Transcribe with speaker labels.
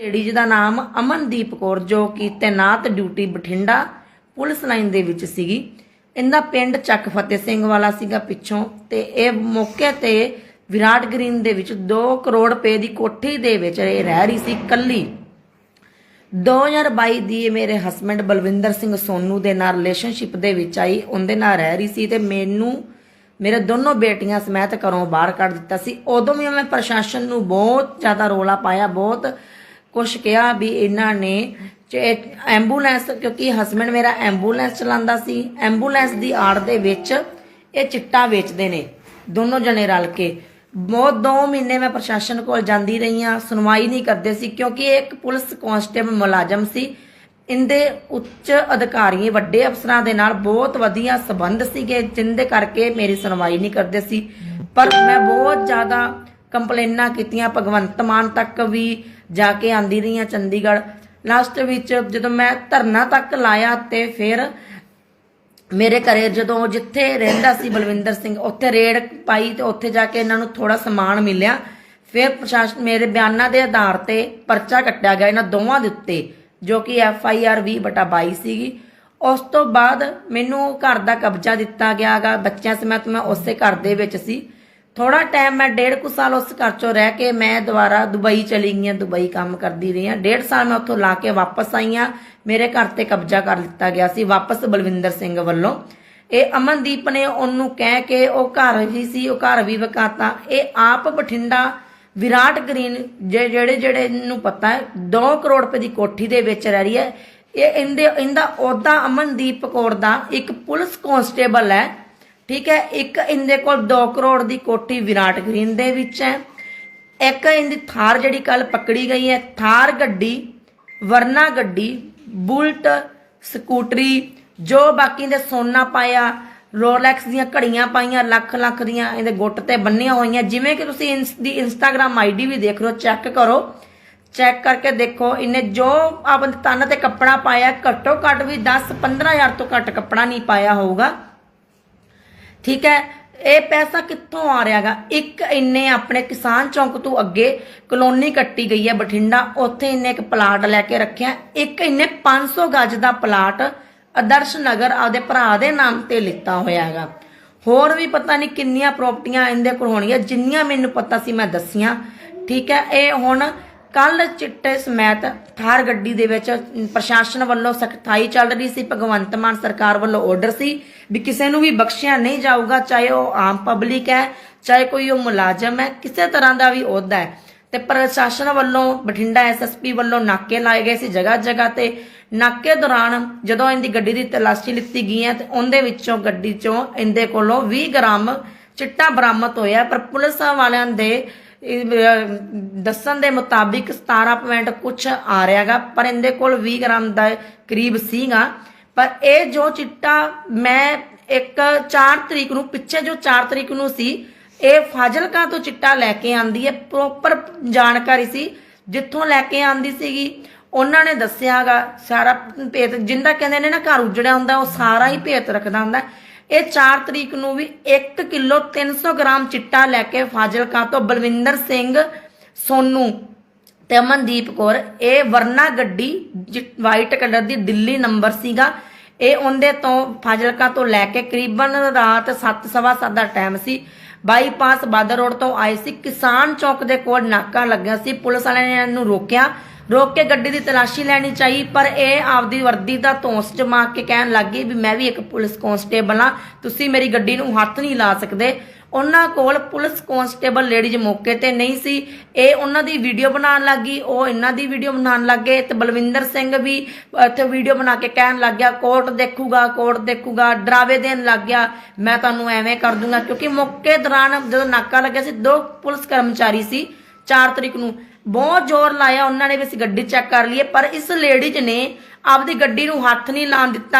Speaker 1: Ladies ਦਾ ਨਾਮ ਅਮਨਦੀਪ ਕੌਰ, ਜੋ ਕਿ ਤੈਨਾਤ ਡਿਊਟੀ ਬਠਿੰਡਾ ਪੁਲਿਸ ਲਾਈਨ ਦੇ ਵਿੱਚ ਸੀਗੀ। ਇਹਦਾ ਪਿੰਡ ਚੱਕ ਫਤਿਹ ਸਿੰਘ ਵਾਲਾ ਸੀਗਾ ਪਿੱਛੋਂ ਤੇ ਇਹ ਮੌਕੇ ਤੇ ਵਿਰਾਟ ਗ੍ਰੀਨ ਦੇ ਵਿੱਚ 2 ਕਰੋੜ ਰੁਪਏ ਦੀ ਕੋਠੀ ਦੇ ਵਿੱਚ ਇਹ ਰਹਿ ਰਹੀ ਸੀ ਕੱਲੀ 2022 ਦੀ ਮੇਰੇ ਹਸਬੰਡ ਬਲਵਿੰਦਰ ਸਿੰਘ ਸੋਨੂ ਦੇ ਨਾਲ ਰਿਲੇਸ਼ਨਸ਼ਿਪ ਦੇ ਵਿੱਚ ਆਈ, ਉਹਦੇ ਨਾਲ ਰਹਿ ਰਹੀ ਸੀ ਤੇ ਮੈਨੂੰ, ਮੇਰੇ ਦੋਨੋਂ ਬੇਟੀਆਂ ਸਮੇਤ ਘਰੋਂ ਬਾਹਰ ਕੱਢ ਦਿੱਤਾ ਸੀ। ਉਦੋਂ ਵੀ ਮੈਂ ਪ੍ਰਸ਼ਾਸਨ ਨੂੰ ਬਹੁਤ ਜ਼ਿਆਦਾ ਰੋਲਾ ਪਾਇਆ, ਬਹੁਤ ਕੁਛ ਕਿਹਾ ਵੀ ਇਹਨਾਂ ਨੇ ਐਂਬੂਲੈਂਸ, ਕਿਉਂਕਿ ਹਸਬੰਡ ਮੇਰਾ ਐਂਬੂਲੈਂਸ ਚਲਾਉਂਦਾ ਸੀ, ਐਂਬੂਲੈਂਸ ਦੀ ਆੜ ਦੇ ਵਿੱਚ ਇਹ ਚਿੱਟਾ ਵੇਚਦੇ ਨੇ, ਦੋਨੋਂ ਜਣੇ ਰਲ ਕੇ। ਬਹੁਤ 2 ਮਹੀਨੇ ਮੈਂ ਪ੍ਰਸ਼ਾਸਨ ਕੋਲ ਜਾਂਦੀ ਰਹੀ ਹਾਂ, ਸੁਣਵਾਈ ਨਹੀਂ ਕਰਦੇ ਸੀ, ਕਿਉਂਕਿ ਇਹ ਇੱਕ ਪੁਲਿਸ ਕਾਂਸਟੇਬਲ ਮੁਲਾਜ਼ਮ ਸੀ। ਇੰਦੇ ਉੱਚ ਅਧਿਕਾਰੀ ਵੱਡੇ ਅਫਸਰਾਂ ਦੇ ਨਾਲ ਬਹੁਤ ਵਧੀਆ ਸਬੰਧ ਸੀਗੇ, ਜਿੰਦੇ ਕਰਕੇ ਮੇਰੀ ਸੁਣਵਾਈ ਨਹੀਂ ਕਰਦੇ ਸੀ। ਪਰ ਮੈਂ ਬਹੁਤ ਜ਼ਿਆਦਾ ਕੰਪਲੇਨਾਂ ਕੀਤੀਆਂ, ਭਗਵੰਤ ਮਾਨ ਤੱਕ ਵੀ ਜਾ ਕੇ ਆਂਦੀ ਰਹੀ ਹਾਂ ਚੰਡੀਗੜ੍ਹ। ਲਾਸਟ ਵਿੱਚ ਜਦੋਂ ਮੈਂ ਧਰਨਾ ਤੱਕ ਲਾਇਆ ਤੇ ਫਿਰ ਮੇਰੇ ਘਰੇ ਜਦੋਂ ਜਿੱਥੇ ਰਹਿੰਦਾ ਸੀ ਬਲਵਿੰਦਰ ਸਿੰਘ, ਉੱਥੇ ਰੇਡ ਪਾਈ ਤੇ ਉੱਥੇ ਜਾ ਕੇ ਇਹਨਾਂ ਨੂੰ ਥੋੜਾ ਸਮਾਨ ਮਿਲਿਆ। ਫਿਰ ਪ੍ਰਸ਼ਾਸਨ ਮੇਰੇ ਬਿਆਨਾਂ ਦੇ ਆਧਾਰ ਤੇ ਪਰਚਾ ਕੱਟਿਆ ਗਿਆ ਇਹਨਾਂ ਦੋਵਾਂ ਦੇ ਉੱਤੇ, ਜੋ ਕਿ ਐਫ ਆਈ ਆਰ 20/22 ਸੀਗੀ। ਉਸ ਤੋਂ ਬਾਅਦ ਮੈਨੂੰ ਘਰ ਦਾ ਕਬਜ਼ਾ ਦਿੱਤਾ ਗਿਆਗਾ। ਬੱਚਿਆਂ ਸਮੇਤ ਮੈਂ ਉਸੇ ਘਰ ਦੇ ਵਿੱਚ ਸੀ। ਥੋੜਾ ਟਾਈਮ ਮੈਂ ਡੇਢ ਕੁ ਸਾਲ ਉਸ ਘਰ ਚੋਂ ਰਹਿ ਕੇ ਮੈਂ ਦੁਬਾਰਾ ਦੁਬਈ ਚਲੀ ਗਈ ਦੁਬਈ ਕੰਮ ਕਰਦੀ ਰਹੀ ਹਾਂ। ਡੇਢ ਸਾਲ ਮੈਂ ਉੱਥੋਂ ਲਾ ਕੇ ਵਾਪਸ ਆਈ ਹਾਂ। ਮੇਰੇ ਘਰ ਤੇ ਕਬਜ਼ਾ ਕਰ ਲਿੱਤਾ ਗਿਆ ਸੀ ਵਾਪਸ ਬਲਵਿੰਦਰ ਸਿੰਘ ਵੱਲੋਂ। ਇਹ ਅਮਨਦੀਪ ਨੇ ਉਹਨੂੰ ਕਹਿ ਕੇ ਉਹ ਘਰ ਵੀ ਸੀ, ਉਹ ਘਰ ਵੀ ਵਕਾਤਾ। ਇਹ ਆਪ ਬਠਿੰਡਾ ਵਿਰਾਟ ਗ੍ਰੀਨ ਜੇ- ਜਿਹੜੇ ਜਿਹੜੇ ਨੂੰ ਪਤਾ ਹੈ 2 ਕਰੋੜ ਰੁਪਏ ਦੀ ਕੋਠੀ ਦੇ ਵਿੱਚ ਰਹਿ ਰਹੀ ਹੈ। ਇਹ ਇਹਦੇ ਇਹਦਾ ਅਹੁਦਾ ਅਮਨਦੀਪ ਕੌਰ ਦਾ ਇੱਕ ਪੁਲਿਸ ਕਾਂਸਟੇਬਲ ਹੈ। ਠੀਕ ਹੈ, ਇੱਕ ਇਹਦੇ ਕੋਲ 2 ਕਰੋੜ ਦੀ ਕੋਠੀ ਵਿਰਾਟ ਗ੍ਰੀਨ ਦੇ ਵਿੱਚ ਹੈ, ਇੱਕ ਇਹਦੀ ਥਾਰ ਜਿਹੜੀ ਕੱਲ ਪਕੜੀ ਗਈ ਹੈ, ਥਾਰ ਗੱਡੀ, ਵਰਨਾ ਗੱਡੀ, ਬੁਲਟ, ਸਕੂਟਰੀ, ਜੋ ਬਾਕੀ ਦੇ ਸੋਨਾ ਪਾਇਆ, ਰੋਲੈਕਸ ਦੀਆਂ ਘੜੀਆਂ ਪਾਈਆਂ, ਲੱਖ ਲੱਖ ਦੀਆਂ ਇਹਦੇ ਗੁੱਟ ਤੇ ਬੰਨੀਆਂ ਹੋਈਆਂ, ਜਿਵੇਂ ਕਿ ਤੁਸੀਂ ਇੰਸ, ਦੀ ਇੰਸਟਾਗ੍ਰam ਆਈਡੀ ਵੀ ਦੇਖ ਲਓ ਚੈੱਕ ਕਰੋ, ਚੈੱਕ ਕਰਕੇ ਦੇਖੋ, ਇਹਨੇ ਜੋ ਆਪਣ ਤਨ ਤੇ ਕੱਪੜਾ ਪਾਇਆ, ਘੱਟੋ ਘੱਟ ਵੀ 10 15000 ਤੋਂ ਘੱਟ ਕੱਪੜਾ ਨਹੀਂ ਪਾਇਆ ਹੋਊਗਾ। ਠੀਕ ਹੈ? ਇਹ ਪੈਸਾ ਕਿੱਥੋਂ ਆ ਰਿਹਾਗਾ? ਇੱਕ ਇੰਨੇ ਆਪਣੇ ਕਿਸਾਨ ਚੌਂਕ ਤੋਂ ਅੱਗੇ ਕਲੋਨੀ ਕੱਟੀ ਗਈ ਹੈ ਬਠਿੰਡਾ। ਉੱਥੇ ਇੰਨੇ ਇੱਕ ਪਲਾਟ ਲੈ ਕੇ ਰੱਖਿਆ ਇੱਕ ਇਹਨੇ 500 ਗਜ ਦਾ ਪਲਾਟ ਆਦਰਸ਼ ਨਗਰ ਆਪਦੇ ਭਰਾ ਦੇ ਨਾਮ ਤੇ ਲਿੱਤਾ ਹੋਇਆ ਹੈਗਾ। ਹੋਰ ਵੀ ਪਤਾ ਨਹੀਂ ਕਿੰਨੀਆਂ ਪ੍ਰਾਪਰਟੀਆਂ ਇਹਦੇ ਕੋਲ ਹੋਣਗੀਆਂ। ਜਿੰਨੀਆਂ ਮੈਨੂੰ ਪਤਾ ਸੀ ਮੈਂ ਦੱਸੀਆਂ। ਠੀਕ ਹੈ? ਇਹ ਹੁਣ ਕੱਲ ਚਿੱਟੇ ਸਮੇਤ ਥਾਰ ਗੱਡੀ ਦੇ ਵਿੱਚ ਪ੍ਰਸ਼ਾਸਨ ਵੱਲੋਂ ਸਖਤਾਈ ਚੱਲ ਰਹੀ ਸੀ। ਭਗਵੰਤ ਮਾਨ ਸਰਕਾਰ ਵੱਲੋਂ ਆਰਡਰ ਸੀ ਵੀ ਕਿਸੇ ਨੂੰ ਵੀ ਬਖਸ਼ਿਆ ਨਹੀਂ ਜਾਊਗਾ, ਚਾਹੇ ਉਹ ਆਮ ਪਬਲਿਕ ਹੈ, ਚਾਹੇ ਕੋਈ ਉਹ ਮੁਲਾਜ਼ਮ ਹੈ, ਕਿਸੇ ਤਰ੍ਹਾਂ ਦਾ ਵੀ ਅਹੁਦਾ ਹੈ। ਤੇ ਪ੍ਰਸ਼ਾਸਨ ਵੱਲੋਂ, ਬਠਿੰਡਾ ਐਸਐਸਪੀ ਵੱਲੋਂ ਨਾਕੇ ਲਾਏ ਗਏ ਸੀ ਜਗ੍ਹਾ ਜਗ੍ਹਾ ਤੇ। ਨਾਕੇ ਦੌਰਾਨ ਜਦੋਂ ਇਹਦੀ ਗੱਡੀ ਦੀ ਤਲਾਸ਼ੀ ਲਿੱਤੀ ਗਈ ਹੈ ਤੇ ਉਹਦੇ ਵਿੱਚੋਂ ਗੱਡੀ ਚੋਂ ਇਹਦੇ ਕੋਲੋਂ 20 ਗ੍ਰਾਮ ਚਿੱਟਾ ਬਰਾਮਦ ਹੋਇਆ, ਪਰ ਪੁਲਿਸ ਵਾਲਿਆਂ ਦੇ ਦੱਸਣ ਦੇ ਮੁਤਾਬਿਕ 17 ਪੁਆਇੰਟ ਕੁਛ ਆ ਰਿਹਾਗਾ, ਪਰ ਇਹਦੇ ਕੋਲ 20 ਗ੍ਰਾਮ ਦਾ ਕਰੀਬ ਸੀਗਾ। ਪਰ ਇਹ ਜੋ ਚਿੱਟਾ ਮੈਂ ਇੱਕ 4 ਤਰੀਕ ਨੂੰ, ਪਿੱਛੇ ਜੋ 4 ਤਰੀਕ ਨੂੰ ਸੀ, ਇਹ ਫਾਜ਼ਿਲਕਾ ਤੋਂ ਚਿੱਟਾ ਲੈ ਕੇ ਆਂਦੀ ਹੈ ਪ੍ਰੋਪਰ ਜਾਣਕਾਰੀ ਸੀ, ਜਿੱਥੋਂ ਲੈ ਕੇ ਆਂਦੀ ਸੀਗੀ। ਉਹਨਾਂ ਨੇ ਦੱਸਿਆਗਾ, ਸਾਰਾ ਭੇਤ, ਜਿੰਦਾ ਕਹਿੰਦੇ ਨੇ ਨਾ ਘਰ ਉਜੜਿਆ ਹੁੰਦਾ, ਉਹ ਸਾਰਾ ਹੀ ਭੇਤ ਰੱਖਦਾ ਹੁੰਦਾ। ਇਹ 4 ਤਰੀਕ ਨੂੰ ਵੀ 1 ਕਿਲੋ 300 ਗ੍ਰਾਮ ਚਿੱਟਾ ਲੈ ਕੇ ਫਾਜ਼ਿਲਕਾ ਤੋਂ ਬਲਵਿੰਦਰ ਸਿੰਘ, ਸੋਨੂ ਤੇ ਅਮਨਦੀਪ ਕੌਰ। ਇਹ ਵਰਨਾ ਗੱਡੀ ਵਾਈਟ ਕਲਰ ਦੀ ਦਿੱਲੀ ਨੰਬਰ ਸੀਗਾ। ਇਹ ਉਹਦੇ ਤੋਂ ਫਾਜ਼ਿਲਕਾ ਤੋਂ ਲੈ ਕੇ ਕਰੀਬਨ ਰਾਤ 7:30 ਦਾ ਟਾਈਮ ਸੀ। ਬਾਈਪਾਸ ਬਾਦਰ ਰੋਡ ਤੋਂ ਆਏ ਸੀ। ਕਿਸਾਨ ਚੌਕ ਦੇ ਕੋਲ ਨਾਕਾ ਲੱਗਿਆ ਸੀ। ਪੁਲਿਸ ਵਾਲਿਆਂ ਨੇ ਇਹਨੂੰ ਰੋਕਿਆ। ਰੋਕ ਕੇ ਗੱਡੀ ਦੀ ਤਲਾਸ਼ੀ ਲੈਣੀ ਚਾਹੀ, ਪਰ ਇਹ ਆਪਦੀ ਵਰਦੀ ਦਾ ਧੌਂਸ ਜਮਾ ਕੇ ਕਹਿਣ ਲੱਗੀ ਵੀ ਮੈਂ ਵੀ ਇੱਕ ਪੁਲਿਸ ਕਾਂਸਟੇਬਲ ਆ ਤੁਸੀਂ ਮੇਰੀ ਗੱਡੀ ਨੂੰ ਹੱਥ ਨਹੀਂ ਲਾ ਸਕਦੇ। ਉਹਨਾਂ ਕੋਲ ਪੁਲਿਸ ਕਾਂਸਟੇਬਲ ਲੇਡੀਜ਼ ਮੌਕੇ ਤੇ ਨਹੀਂ ਸੀ। ਇਹ ਉਹਨਾਂ ਦੀ ਵੀਡੀਓ ਬਣਾਉਣ ਲੱਗੀ ਉਹ ਇਹਨਾਂ ਦੀ ਵੀਡੀਓ ਬਣਾਉਣ ਲੱਗੇ ਤੇ ਬਲਵਿੰਦਰ ਸਿੰਘ ਵੀ ਇੱਥੇ ਵੀਡੀਓ ਬਣਾ ਕੇ ਕਹਿਣ ਲੱਗ ਗਿਆ ਕੋਰਟ ਦੇਖੂਗਾ ਕੋਰਟ ਦੇਖੂਗਾ, ਡਰਾਵੇ ਦੇਣ ਲੱਗ ਗਿਆ। ਮੈਂ ਤੁਹਾਨੂੰ ਐਵੇਂ ਕਰ ਦੂੰਗਾ। ਕਿਉਂਕਿ ਮੌਕੇ ਦੌਰਾਨ ਜਦੋਂ ਨਾਕਾ ਲੱਗਿਆ ਸੀ, ਦੋ ਪੁਲਿਸ ਕਰਮਚਾਰੀ ਸੀ 4 ਤਰੀਕ ਨੂੰ। ਬਹੁਤ ਜ਼ੋਰ ਲਾਇਆ, ਉਹਨਾਂ ਨੇ ਵੀ ਅਸੀਂ ਗੱਡੀ ਚੈੱਕ ਕਰ ਲਈਏ, ਪਰ ਇਸ ਲੇਡੀਜ਼ ਨੇ ਆਪਦੀ ਗੱਡੀ ਨੂੰ ਹੱਥ ਨਹੀਂ ਲਾਣ ਦਿੱਤਾ।